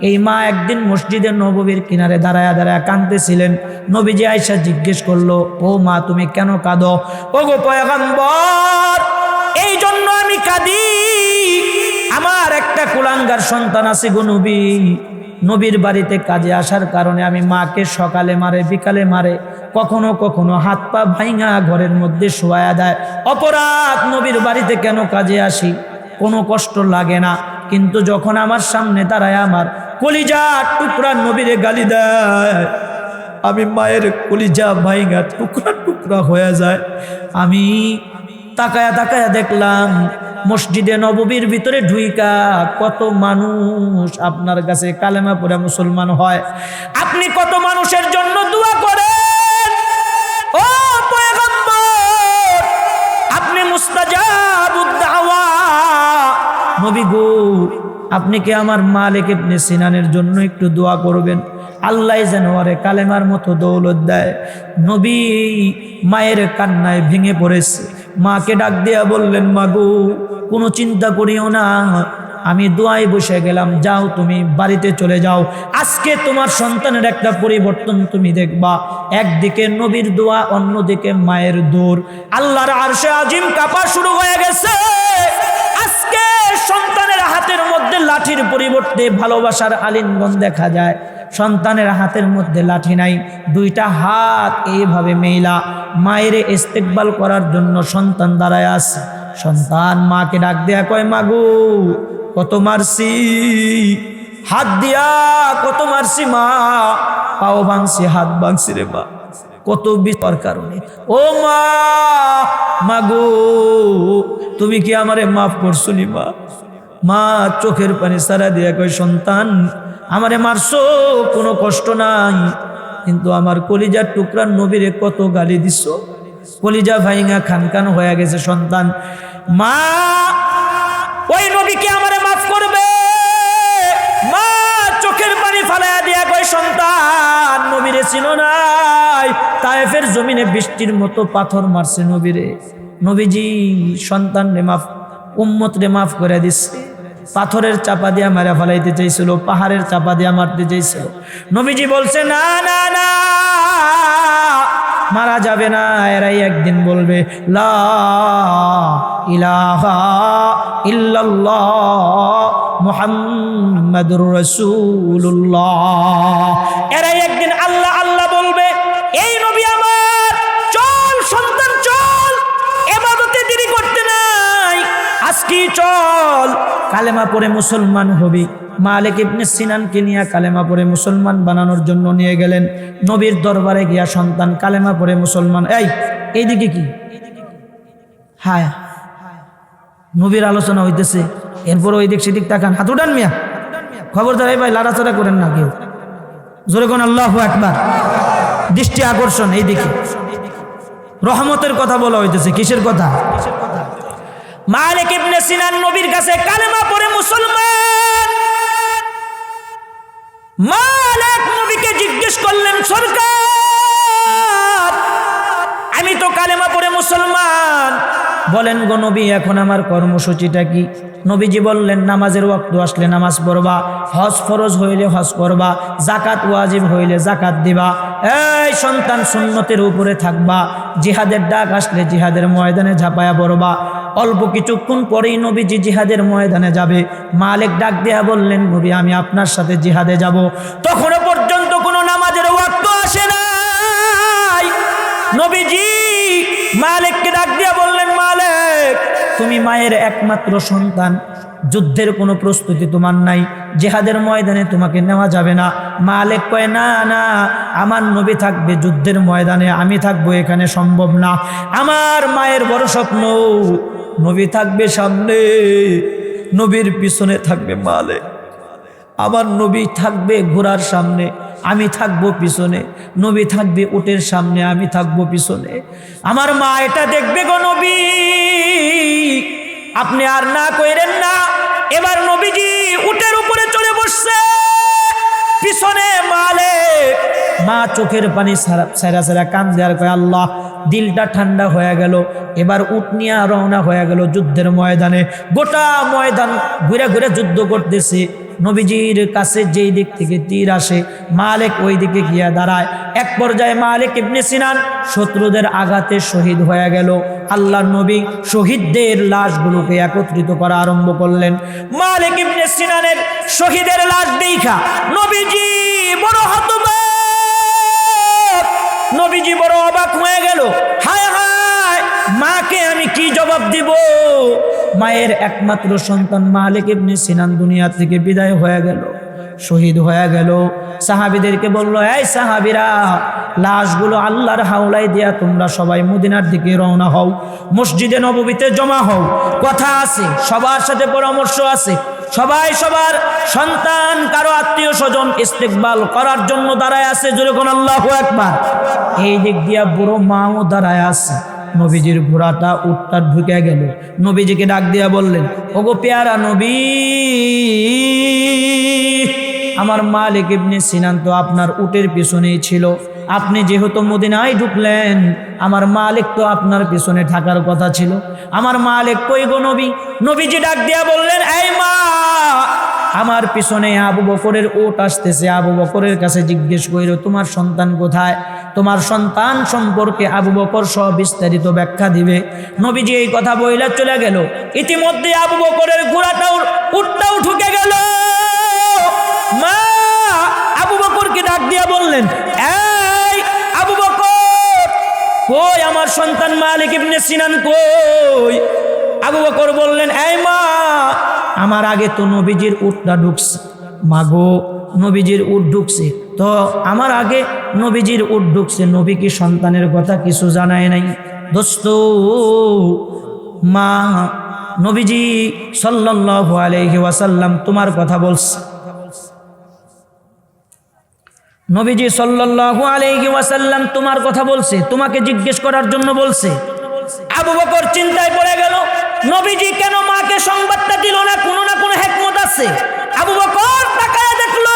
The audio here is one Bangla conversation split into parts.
এই মা একদিন মসজিদের নববীর কিনারে দাঁড়ায়া দাঁড়ায়া কাঁদতেছিলেন। নবীজি আয়সা জিজ্ঞেস করল, ও মা, তুমি কেন কাঁদো? ও গো পয়গম্বর এই জন্য আমি কাঁদি। আমার একটা কুলাঙ্গার সন্তান আছে গো নবী। নবীর বাড়িতে কাজে আসার কারণে আমি মাকে সকালে মারে, বিকালে মারে, কখনো কখনো হাত পা ভাইঙা ঘরের মধ্যে শোয়া দেয়। অপরাধ, নবীর বাড়িতে কেন কাজে আসি? কোনো কষ্ট লাগে না। কিন্তু যখন আমার সামনে দাঁড়ায় আমার কলিজা টুকরা নবীরে গালি দেয়। আমি মায়ের কলিজা ভাইগা টুকরা টুকরা হয়ে যায়। আমি তাকায়া তাকায়া দেখলাম, মসজিদে নববীর ভিতরে ঢুইকা কত মানুষ আপনার কাছে কালেমা পড়ে মুসলমান হয়। আপনি কত মানুষের জন্য দোয়া করেন? ও আপনি মুস্তাজাবুদ্দাওয়া নবী গো আপনি কি আমার মালিক ইবনে সিনানের জন্য একটু দোয়া করবেন? আল্লাহ যেন ওরে কালেমার মতো দৌলত দেয়। নবী মায়ের কান্নায় ভেঙে পড়েছে। মাকে ডাক দিয়া বললেন, মাগো, কোনো চিন্তা করিও না। আমি দোয়ায় বসে গেলাম। যাও তুমি বাড়িতে চলে যাও। আজকে তোমার সন্তানের একটা পরিবর্তন তুমি দেখবা। একদিকে নবীর দোয়া, অন্যদিকে মায়ের দৌড় আল্লাহর আরশে আজিম কাপা শুরু হয়ে গেছে। আজকে সন্তানের হাতের মধ্যে লাঠির পরিবর্তে ভালোবাসার আলিঙ্গন দেখা যায়। সন্তানের হাতের মধ্যে লাঠি নাই, দুইটা হাত এইভাবে মেইলা। মায়ের ইস্তেকবাল করার জন্য সন্তান দাঁড়ায় আছে। সন্তান মাকে ডাক দেয়া কয় মাগু কত মারছি? হাত দিয়া কত মারছি মা? পাও ভাঙছি, হাত ভাঙছি রে মা। কত বিপর কারণে। ও মা মাগু তুমি কি আমারে মাফ করছুনি মা? মা চোখের পানি সারা দিয়া কয়, সন্তান, আমারে মারছো, কোনো কষ্ট নাই। কিন্তু আমার কলিজার টুকরার নবীরে কত গালি দিছ। কলিজা ভাইঙা খান খান হয়ে গেছে, সন্তান। মা, ওই নবীকে আমারে মাফ করবে। মা, চোখের পানি ফালাইয়া দিয়া কয়, সন্তান, নবীরে ছিল নাই। তায়েফের জমিনে বৃষ্টির মতো পাথর মারছে নবীরে। নবীজি সন্তান রে মাফ উম্মত রে মাফ করে দিচ্ছে। পাথরের চাপা দিয়া মারা ফেলাইতে চাইছিল, পাহাড়ের চাপা দিয়া মারতে চাইছিল। নবীজি বলছে, না না না, মারা যাবে না। এরাই একদিন বলবে, লা ইলাহা ইল্লাল্লাহ মুহাম্মাদুর রাসূলুল্লাহ। এরাই একদিন আল্লাহ আজকে চল? কালেমা পড়ে মুসলমান হবি। মালিক ইবনে সিনানকে নিয়ে কালেমা পড়ে মুসলমান বানানোর জন্য নিয়ে গেলেন। নবীর দরবারে গিয়া সন্তান কালেমা পড়ে মুসলমান। এই, এইদিকে কি? হায়, নবীর আলোচনা হইতেছে। এরপর ওই দিক সেদিক তাকান। হাত উঠান মিয়া। খবরদার, এই ভাই লাড়াচাড়া করেন না কেউ। জোরে কোন আল্লাহ একবার দৃষ্টি আকর্ষণ এইদিকে। রহমতের কথা বলা হইতেছে। কিসের কথা? মালিক ইবনে সিনান নবীর কাছে কালেমা পড়ে মুসলমান। মালিক নবীকে জিজ্ঞেস করলেন, সরকার, আমি তো কালেমা পড়ে মুসলমান। বলেন, গো নবী, এখন আমার কর্মসূচিটা কি? নবীজি বললেন, নামাজের ওয়াক্ত আসলে নামাজ পড়বা, হজ ফরজ হইলে হজ করবা জাকাত ওয়াজিব হইলে জাকাত দিবা। এই সন্তান সুন্নতের উপরে থাকবা, জিহাদের ডাক আসলে জিহাদের ময়দানে ঝাঁপায়া পড়বা। অল্প কিছুক্ষণ পরেই নবীজি জিহাদের ময়দানে যাবে। মালিক ডাক দেয়া বললেন, নবী, আমি আপনার সাথে জিহাদে যাব। তখনও পর্যন্ত কোনো নামাজের ওয়াক্ত আসে নাই। নবীজি মালিককে ডাক দিয়া বললেন, মালিক, তুমি মায়ের একমাত্র সন্তান। যুদ্ধের কোনো প্রস্তুতি তোমার নাই। জেহাদের ময়দানে তোমাকে নেওয়া যাবে না। মালিক কয়, না না, আমার নবী থাকবে যুদ্ধের ময়দানে। আমি থাকব এখানে সম্ভব না। আমার মায়ের বড় স্বপ্ন নবী থাকবে সামনে, নবীর পিছনে থাকবে মালে। আবার নবী থাকবে ঘোড়ার সামনে, আমি থাকব পিছনে। নবী থাকবে উটের সামনে, আমি থাকব পিছনে। আমার মা এটা দেখবে গো নবী। আপনি আর না কইরেন না, এবার নবীজি উটের উপরে চলে বসছে, পিছনে মালে। মা চোখের পানি সারা সারা কান দেওয়ার কয়, আল্লাহ দিলটা ঠান্ডা হয়ে গেল। এবার উট নিয়ে রওনা হয়ে গেল যুদ্ধের ময়দানে। গোটা ময়দান ঘুরে ঘুরে যুদ্ধ করতেছে। নবীজির কাছে যেই দিক থেকে তীর আসে, মালিক ওই দিকে গিয়া দাঁড়ায়। এক পর্যায়ে মালিক ইবনে সিনান শত্রুদের আঘাতে শহীদ হয়ে গেল। আল্লাহর নবী শহীদদের লাশগুলোকে একত্রিত করা আরম্ভ করলেন। মালিক ইবনে সিনানের শহীদের লাশ দেখা। নবীজি হয়ে গেল। হায় হায়, মাকে আমি কি জবাব দিব? মায়ের একমাত্র সন্তান মালিক ইবনে সিনান দুনিয়া থেকে বিদায় হয়ে গেল, শহীদ হয়ে গেল। সাহাবিদেরকে বলল, এই সাহাবিরা, লাশগুলো আল্লাহর হাওলাই দিয়া তোমরা সবাই মদিনার দিকে রওনা হও, মসজিদে নববীতে জমা হও। কথা আছে, সবার সাথে পরামর্শ আছে। সবাই সবার সন্তান, কারও আত্মীয় স্বজন ইস্তেকবাল করার জন্য দাঁড়ায় আছে যেরকম আল্লাহ একবার এই দিক দিয়া বুড়ো মাও দাঁড়ায় আছে। নবীজির ঘোড়াটা উটটা ঢুকে গেল। নবীজিকে ডাক দিয়া বললেন, ওগো পেয়ারা নবী, আমার মালিক ইবনে সিনান তো আপনার উটের পিছনেই ছিল। আপনি যেহেতু মদিনায় ঢুকলেন, আমার মালিক তো আপনার পিছনে থাকার কথা ছিল। আমার মালিক কই গো নবী? নবীজি ডাক দিয়া বললেন, এই আমার পিছনে আবু বকরের ওট আসতেছে। আবু বকরের কাছে জিজ্ঞেস করিল তোমার সন্তান কোথায়? তোমার সন্তান সম্পর্কে আবু বকর সহ বিস্তারিত ব্যাখ্যা দিবে। নবীজি এই কথা বইলা চলে গেল। ইতিমধ্যে আবু বকরের ঘোড়াটাও উটটাও ঢুকে গেল। মা, আবু বকরকে ডাক দিয়া বললেন আবু বকর, কই আমার সন্তান মালিক ইবনে সিনান কই? আবু বকর বললেন, এই মা আমার আগে তো নবীজির উটটা ঢুকছে। মাগো, নবীজির উট ঢুকছে। তো আমার আগে নবীজির উট ঢুকছে। নবী কি সন্তানের কথা কিছু জানায় নাই? দোস্ত, মা, নবীজি সাল্লাল্লাহু আলাইহি ওয়াসাল্লাম তোমার কথা বলছে। নবীজি সাল্লাল্লাহু আলাইহি ওয়াসাল্লাম তোমার কথা বলছে। তোমাকে জিজ্ঞেস করার জন্য বলছে। আবু বকর চিন্তায় পড়ে গেল। নবীজি কেন মাকে সংবাদটা দিল না? কোনো না কোনো হেকমত আছে। আবু বকর তাকায় দেখল,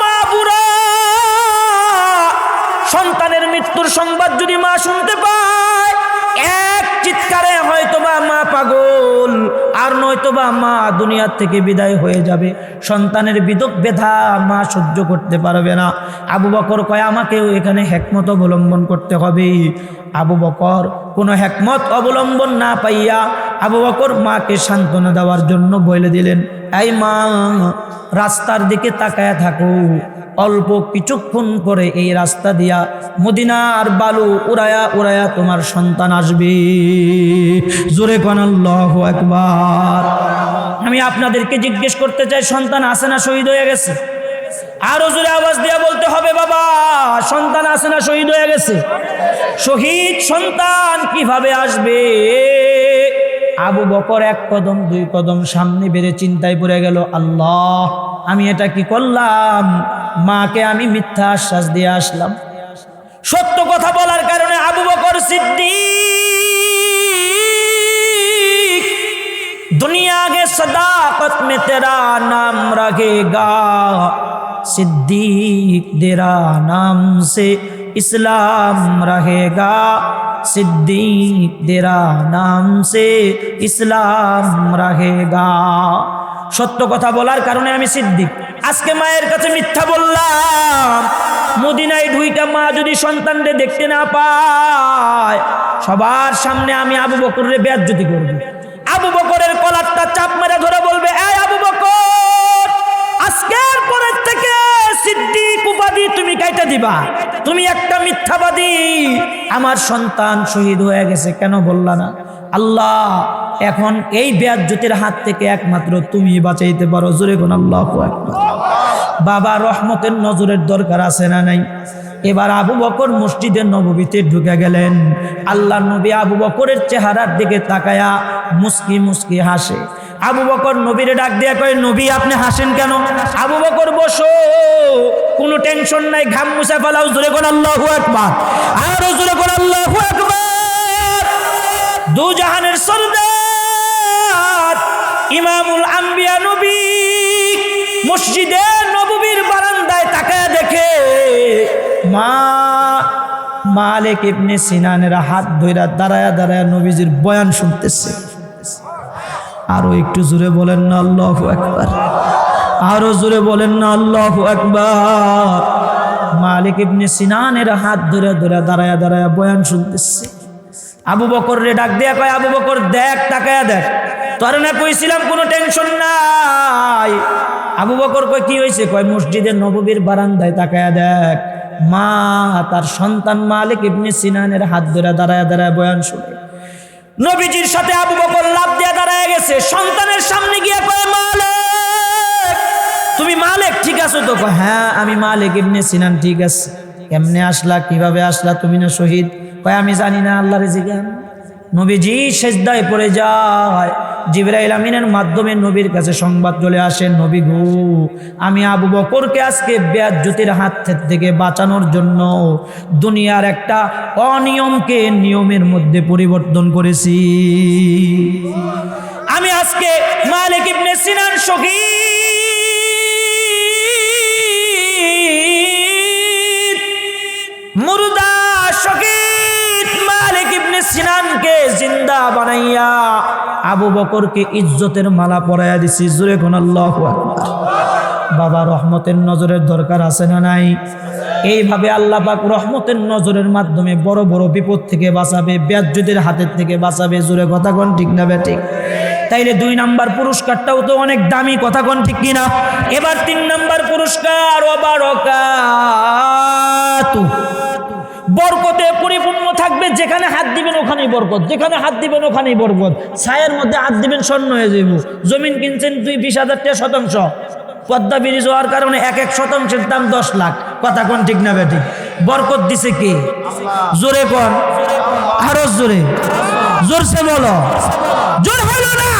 মা বুড়া, সন্তানের মৃত্যুর সংবাদ যদি মা শুনতে পায়, এক চিৎকারে হয়তোবা মা পাগল, আর নয়তোবা মা দুনিয়ার থেকে বিদায় হয়ে যাবে। সন্তানের বিদক ব্যথা মা সহ্য করতে পারবে না। আবু বকর কয়, আমাকেও এখানে হেকমত অবলম্বন করতে হবে। আবু বকর কোনো হেকমত অবলম্বন না পাইয়া আবু বকর মাকে সান্ত্বনা দেওয়ার জন্য বলে দিলেন, এই মা, রাস্তার দিকে তাকায়া থাকো। অল্প কিছুক্ষণ পরে এই রাস্তা দিয়া মদিনার বালু উড়ায়া উড়ায়া তোমার সন্তান আসবে। জোরে কোন আল্লাহ একবার আমি আপনাদেরকে জিজ্ঞেস করতে চাই, সন্তান আছে না শহীদ হয়ে গেছে? আরও জোরে আওয়াজ দিয়ে বলতে হবে, বাবা, সন্তান আছে না শহীদ হয়ে গেছে? শহীদ সন্তান কীভাবে আসবে? আবু বকর এক কদম, দুই কদম সামনে বেড়ে চিন্তায় পড়ে গেল, আল্লাহ, আমি এটা কি করলাম? মাকে আমি মিথ্যা আশ্বাস দিয়ে আসলাম। সত্য কথা বলার কারণে আবু বকর সিদ্ধি দুনিয়া গে সদাকত মে তেরা নাম রাখেগা। सिद्दीक तेरा नाम से इस्लाम रहेगा सिद्दीक तेरा नाम से ইসলাম रहेगा সত্য কথা বলার কারণে আমি সিদ্দিক আজকে মায়ের কাছে মিথ্যা বললাম মদিনায় ঢুইটা মা যদি সন্তানরে দেখতে না পায় সবার সামনে আমি আবু বকরের বেয়াজ্জতি করব আবু বকরের কলারটা চাপ মেরে ধরে বলবে এই আবু দিবা তুমি একটা মিথ্যাবাদী। আমার সন্তান শহীদ হয়ে গেছে, কেন বললা না? আল্লাহ, এখন এই বেয়াজ্জতির হাত থেকে একমাত্র তুমি বাঁচাইতে পারো। জোরে কোন আল্লাহ বাবা, রহমতের নজরের দরকার আছে না নাই? এবার আবু বকর মসজিদের নববীতে ঢুকে গেলেন। আল্লাহ নবী আবু বকরের চেহারার দিকে তাকায়া মুস্কি মুস্কি হাসে। আবু বকর নবীরে ডাক দিয়া কয়, নবী, আপনি হাসেন কেন? আবু বকর, বসো, কোনো টেনশন নাই, ঘাম মুছা ফেলাও, জোরে কোন আল্লাহ একবার আরও জোরে কোন আল্লাহ একবার দু জাহানের সর্দার, ইমামুল আম্বিয়া নবী মসজিদে নববীর বারান্দায় তাকায় দেখে, মা মালিক ইবনে সিনানেরা হাত ধইরা দাঁড়ায়া দাঁড়ায়া নবীজির বয়ান শুনতেছে। আরও একটু জোরে বলেন না, আল্লাহ একবার আরও জোরে বলেন না, আল্লাহ একবার মালিক ইবনে সিনানের হাত ধরে ধরে দাঁড়ায় দাঁড়ায় বয়ান শুনতেছে। আবু বকর রে ডাক দিয়া কয়, আবু বকর, দেখ, তাকায়া দেখ। তোর না কইছিলাম কোনো টেনশন নাই? আবু বকর কয়, কি হয়েছে কয়, মসজিদের নববীর বারান্দায় তাকায়া দেখ। মা, তার সন্তান মালিক ইবনে সিনানের হাত ধরে দাঁড়ায় দাঁড়ায় বয়ান শুনে। নবীজির সাথে আবু বকর লাভ দিয়ে দাঁড়ায় গেছে। সন্তানের সামনে গিয়ে কয়, মালিক! তুমি মালিক, ঠিক আছো তো? হ্যাঁ আমি মালিক ইবনে সিনান ঠিক আছে। কেমনে আসলা? কীভাবে আসলা? তুমি না শহীদ? কয়, আমি জানি না আল্লাহ রেজিগান নবীজি সেজদায় পড়ে যায়। জিবরাইল আমিনের মাধ্যমে নবীর কাছে সংবাদ চলে আসে, নবী গু, আমি আবু বকরকে আজকে বেয়াজ্জুতির হাত থেকে বাঁচানোর জন্য দুনিয়ার একটা অনিয়মকে নিয়মের মধ্যে পরিবর্তন করেছি। আমি আজকে মালিক ইবনে সিনান শহীদ মুরদা শহীদ সিনানকে জিন্দা বানাইয়া আবু বকরকে ইজ্জতের মালা পরাইয়া দিছি। জুরে কোন বাবা, রহমতের নজরের দরকার আছে না নাই? এইভাবে আল্লাহ পাক রহমতের নজরের মাধ্যমে বড় বড় বিপদ থেকে বাঁচাবে ব্যাজ্যদের হাতের থেকে বাঁচাবে। জোরে কথা কোন ঠিক না ঠিক? তাইলে দুই নাম্বার পুরস্কারটাও তো অনেক দামি, কথা কোন ঠিক কিনা? এবার তিন নাম্বার পুরস্কার অবারকাতু বরকতে পরিপূর্ণ থাকবে, যেখানে হাত দিবেন ওখানেই বরকত, যেখানে হাত দিবেন ওখানেই বরকত। ছায়ের মধ্যে হাত দিবেন স্বর্ণ হয়ে যাইব। জমিন কিনছেন দুই বিশ হাজার টাকা শতাংশ। পদ্মা ব্রিজ হওয়ার কারণে এক এক শতাংশের দাম দশ লাখ। কথা কোন ঠিক না বেঠিক? বরকত দিছে কে? জোরে কোন? আরও জোরে। জোরসে বলো। জোর হলো না।